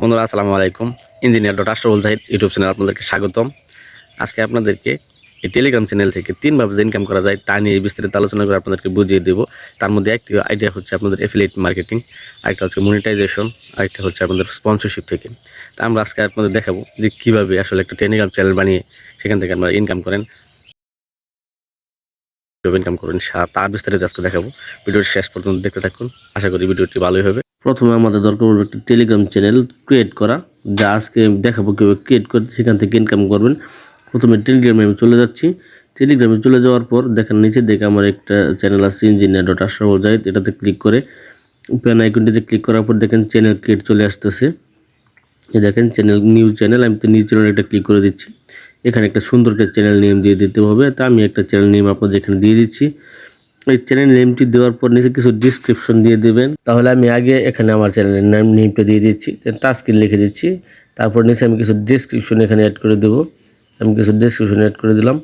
বন্ধুরা, আসসালামু আলাইকুম। Engineer dot Ashraful Zahid YouTube channel আপনাদেরকে স্বাগতম। আজকে আপনাদেরকে এই টেলিগ্রাম চ্যানেল থেকে তিনভাবে যে ইনকাম করা যায় তা নিয়ে বিস্তারিত আলোচনা করে আপনাদেরকে বুঝিয়ে দেবো। তার মধ্যে একটি আইডিয়া হচ্ছে আপনাদের এফিলিয়েট মার্কেটিং আরেকটা হচ্ছে মনিটাইজেশন আরেকটা হচ্ছে আপনাদের স্পন্সরশিপ থেকে। তা আমরা আজকে আপনাদের দেখাবো যে কীভাবে আসলে একটা টেলিগ্রাম চ্যানেল বানিয়ে সেখান থেকে আপনারা ইনকাম করেন। ইনকাম করেন তার বিস্তারিত আজকে দেখাবো। ভিডিওটি শেষ পর্যন্ত দেখতে থাকুন। আশা করি ভিডিওটি ভালোই হবে। প্রথমে আমাদের দরকার পড়বে একটা টেলিগ্রাম চ্যানেল ক্রিয়েট করা, যা আজকে দেখাবো কীভাবে ক্রিয়েট করে, সেখান থেকে ইনকাম করবেন। প্রথমে টেলিগ্রামে আমি চলে যাচ্ছি। টেলিগ্রামে চলে যাওয়ার পর দেখেন নিচে দেখে আমার একটা চ্যানেল আছে ইঞ্জিনিয়ার ডট আশরাফুল জাহিদ এটাতে ক্লিক করে প্যান আইকনটিতে ক্লিক করার পর দেখেন চ্যানেল ক্রিয়েট চলে আসতেছে। দেখেন চ্যানেল নিউ চ্যানেল আমি তো নিউ চ্যানেল একটা ক্লিক করে দিচ্ছি। এখানে একটা সুন্দর একটা চ্যানেল নেম দিয়ে দিতে হবে। তা আমি একটা চ্যানেল নেম আপনাদের এখানে দিয়ে দিচ্ছি। এই চ্যানেল নেমটি দেওয়ার পর নিচে কিছু ডিসক্রিপশন দিয়ে দেবেন। তাহলে আমি আগে এখানে আমার চ্যানেলের নাম নেমটা দিয়ে দিচ্ছি। টাস্কিন লিখে দিচ্ছি। তারপর নিচে আমি কিছু ডিসক্রিপশন এখানে অ্যাড করে দেবো। আমি কিছু ডিসক্রিপশন অ্যাড করে দিলাম।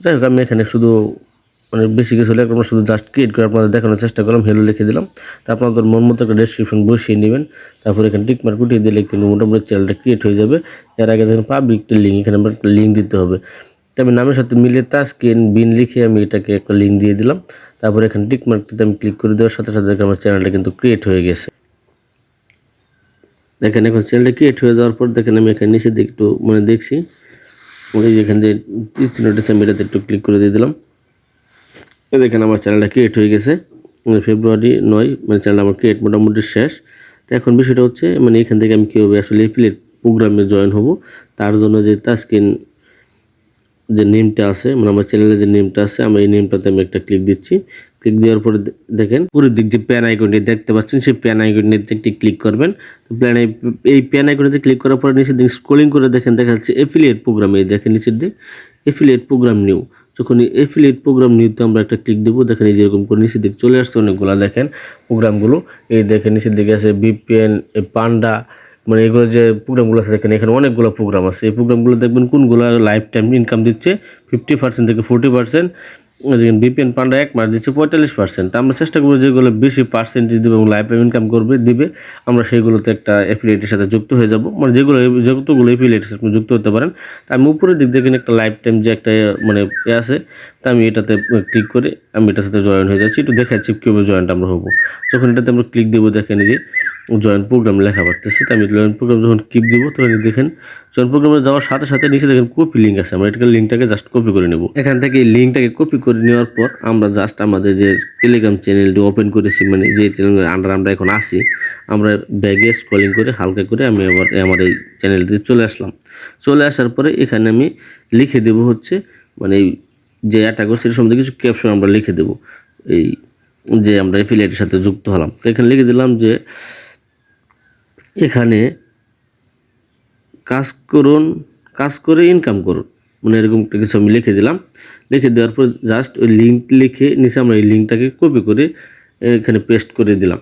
যাই হোক, আমি এখানে শুধু মানে বেশি কিছু লেখা আমরা শুধু জাস্ট ক্রিয়েট করে আপনাদের দেখানোর চেষ্টা করলাম। হেলো লিখে দিলাম। তা আপনাদের মন মতো একটা ডেসক্রিপশন বসিয়ে নেবেন। তারপর এখানে টিক মার্ক উঠিয়ে দিলে কিন্তু মোটামুটি চ্যানেলটা ক্রিয়েট হয়ে যাবে। এর আগে দেখেন পাবলিক লিঙ্ক এখানে আমরা লিঙ্ক দিতে হবে। তবে নামের সাথে মিলে তাস্কিন বিন লিখে আমি এটাকে একটা লিঙ্ক দিয়ে দিলাম। তারপর এখানে টিক মার্কটিতে আমি ক্লিক করে দেওয়ার সাথে সাথে আমার চ্যানেলটা কিন্তু ক্রিয়েট হয়ে গেছে। দেখেন এখন চ্যানেলটা ক্রিয়েট হয়ে যাওয়ার পর দেখেন আমি এখানে নিচে একটু মানে দেখছি। ওই এখানে যে তিরিশ নোটিস আমি এটাতে একটু ক্লিক করে দিয়ে দিলাম। দেখেন আমার চ্যানেলটা ক্রিয়েট হয়ে গেছে। ফেব্রুয়ারি নয় মানে চ্যানেল আমার ক্রিয়েট মোটামুটি শেষ। তো এখন বিষয়টা হচ্ছে মানে এখান থেকে আমি কীভাবে আসলে এফিলেট প্রোগ্রামে জয়েন হব, তার জন্য যে তাস্কিন যে নেমটা আছে মানে আমার চ্যানেলে যে নেমটা আছে আমি এই নেমটাতে আমি একটা ক্লিক দিচ্ছি। ক্লিক দেওয়ার পরে দেখেন, পুরো দিক যে প্যান আইকনটি দেখতে পাচ্ছেন, সেই প্যান আইকনটিতে একটি ক্লিক করবেন। তো প্যান এই প্যান আইকনটিতে ক্লিক করার পরে নিচের দিক স্ক্রলিং করে দেখেন, দেখা যাচ্ছে এফিলিয়েট প্রোগ্রাম এই দেখেন নিচের দিক। এফিলিয়েট প্রোগ্রাম নিউ যখন এফিলিয়েট প্রোগ্রাম নিউতে আমরা একটা ক্লিক দেবো, দেখেন এই যেরকম করে নিচের দিক চলে আসছে অনেকগুলো, দেখেন প্রোগ্রামগুলো এই দেখেন নিচের দিকে আছে বিপিএন পান্ডা মানে এগুলো যে প্রোগ্রামগুলো আছে দেখেন, এখানে অনেকগুলো প্রোগ্রাম আছে। এই প্রোগ্রামগুলো দেখবেন কোনগুলো লাইফ টাইম ইনকাম দিচ্ছে? ফিফটি পার্সেন্ট থেকে ফোর্টি পার্সেন্ট দেখেন বিপিএন পান্ডা এক মাস দিচ্ছে পঁয়তাল্লিশ পার্সেন্ট আমরা চেষ্টা করব যেগুলো বেশি পার্সেন্টেজ দেবে এবং লাইফ টাইম ইনকাম করবে, দিবে, আমরা সেইগুলোতে একটা অ্যাফিলিয়েটের সাথে যুক্ত হয়ে যাব। মানে যেগুলো, যতগুলো এফিলিয়েটের সাথে যুক্ত হতে পারেন, তা আমি উপরের দিক দেখেন একটা লাইফ টাইম যে একটা মানে এ আছে, তা আমি এটাতে ক্লিক করে আমি এটার সাথে জয়েন হয়ে যাচ্ছি। একটু দেখাচ্ছি কীভাবে জয়েন্ট আমরা হব। যখন এটাতে আমরা ক্লিক দেবো, দেখেন যে জয়েন প্রোগ্রাম লেখা পারতেছে তো আমি জয়েন প্রোগ্রাম যখন কিপ দিব, তখন দেখেন জয়েন প্রোগ্রামে যাওয়ার সাথে সাথে নিচে দেখেন কপি লিঙ্ক আছে, আমরা এটাকে লিঙ্কটাকে জাস্ট কপি করে নেব। এখান থেকে এই লিঙ্কটাকে কপি করে নেওয়ার পর আমরা জাস্ট আমাদের যে টেলিগ্রাম চ্যানেলটি ওপেন করেছি মানে যে চ্যানেলের আন্ডার আমরা এখন আসি আমরা ব্যাগে স্ক্রলিং করে হালকা করে আমি আবার আমার এই চ্যানেলটিতে চলে আসলাম। চলে আসার পরে এখানে আমি লিখে দেব হচ্ছে মানে যে অ্যাটাক করছে সেটার সম্বন্ধে কিছু ক্যাপশন আমরা লিখে দেব, এই যে আমরা এফিলিয়েটের সাথে যুক্ত হলাম। তো এখানে লিখে দিলাম যে এখানে কাজ করুন, কাজ করে ইনকাম করুন। মানে এরকম একটা কিছু আমি লিখে দিলাম। লিখে দেওয়ার পর জাস্ট ওই লিঙ্ক লিখে নিচে আমরা এই লিঙ্কটাকে কপি করে এখানে পেস্ট করে দিলাম।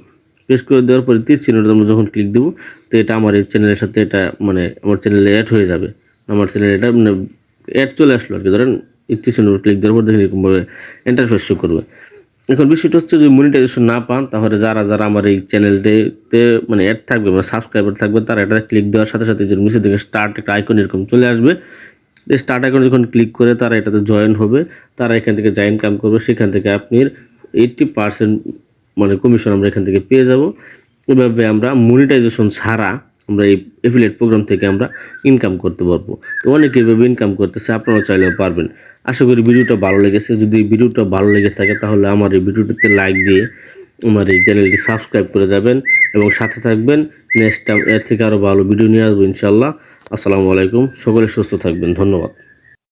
পেস্ট করে দেওয়ার পরে তীর চিহ্নটা আমরা যখন ক্লিক দেবো, তো এটা আমার এই চ্যানেলের সাথে এটা মানে আমার চ্যানেলে অ্যাড হয়ে যাবে। আমার চ্যানেলে এটা মানে অ্যাড চলে আসলো আর কি। ধরেন তীর চিহ্ন ক্লিক দেওয়ার পর দেখেন এরকমভাবে এন্টারফেস শো করবে। এখন বিষয়টা হচ্ছে যদি মনিটাইজেশন না পান, তাহলে যারা যারা আমার এই চ্যানেলটিতে মানে অ্যাড থাকবে মানে সাবস্ক্রাইবার থাকবে, তারা এটা ক্লিক দেওয়ার সাথে সাথে যে নিচে থেকে স্টার্ট একটা আইকন এরকম চলে আসবে। স্টার্ট আইকন যখন ক্লিক করে তারা এটাতে জয়েন হবে, তারা এখান থেকে যা ইনকাম করবে, সেখান থেকে আপনি এইটটি পার্সেন্ট মানে কমিশন আমরা এখান থেকে পেয়ে যাব। এভাবে আমরা মনিটাইজেশন ছাড়া আমরা এই এফিলিয়েট প্রোগ্রাম থেকে আমরা ইনকাম করতে পারব। তো অনেকে এভাবে ইনকাম করতেছে, আপনারাও চাইলেও পারবেন। আশা করি ভিডিওটা ভালো লেগেছে। যদি ভিডিওটা ভালো লেগে থাকে, তাহলে আমার এই ভিডিওটিতে লাইক দিয়ে আমার এই চ্যানেলটি সাবস্ক্রাইব করে যাবেন এবং সাথে থাকবেন। নেক্সট টাইম এর থেকে আরও ভালো ভিডিও নিয়ে আসব ইনশাল্লাহ আসসালামু আলাইকুম। সকলে সুস্থ থাকবেন। ধন্যবাদ।